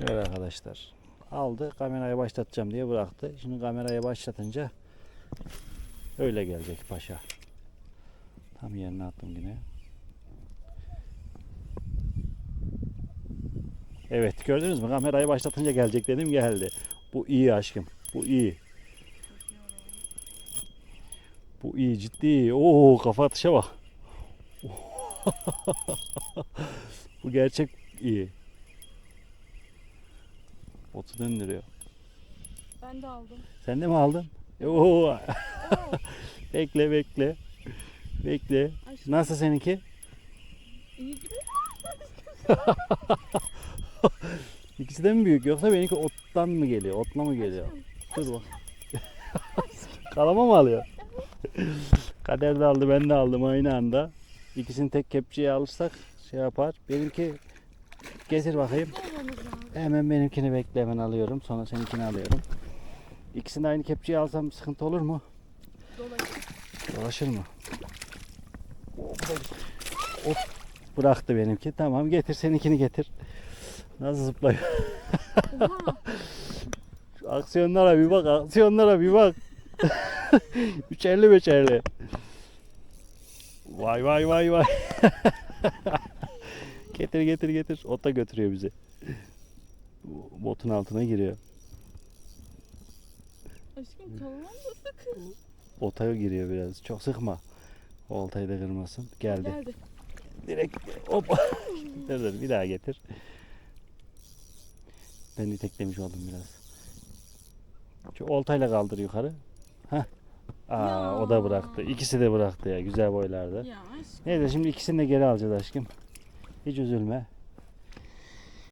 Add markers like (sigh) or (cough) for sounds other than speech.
Evet arkadaşlar. Aldı kamerayı başlatacağım diye bıraktı. Şimdi kamerayı başlatınca öyle gelecek paşa. Tam yerine attım yine. Evet gördünüz mü kamerayı başlatınca gelecek dedim geldi. Bu iyi aşkım. Bu iyi. Bu iyi ciddi. Oo kafa atışa bak. (laughs) Bu gerçek iyi. Botu döndürüyor. Ben de aldım. Sen de mi aldın? Oo. (laughs) bekle bekle. Bekle. Aşkım. Nasıl seninki? İyi gibi. (laughs) İkisi de mi büyük yoksa benimki ottan mı geliyor? Otla mı geliyor? Dur bak. (laughs) Kalama mı alıyor? Kader de aldı ben de aldım aynı anda. İkisini tek kepçeye alırsak şey yapar. Benimki getir bakayım. Hemen benimkini bekle hemen alıyorum. Sonra seninkini alıyorum. İkisini de aynı kepçeye alsam sıkıntı olur mu? Dolaşık. Dolaşır mı? Hop bıraktı benimki. Tamam getir seninkini getir. Nasıl zıplıyor? Aksiyonlara bir bak, aksiyonlara bir bak. (laughs) Üçerli beşerli. Vay vay vay vay. (laughs) getir getir getir. O da götürüyor bizi. Botun altına giriyor. Aşkım kalamam da sakın. Ota giriyor biraz. Çok sıkma. Oltayı da kırmasın. Geldi. Geldi. Direkt hop. (laughs) dur dur bir daha getir. Ben iteklemiş oldum biraz. Şu oltayla kaldır yukarı. Heh. Aa o da Ya. bıraktı. İkisi de bıraktı ya. Güzel boylarda. Ya aşkım. Neyse şimdi ikisini de geri alacağız aşkım. Hiç üzülme.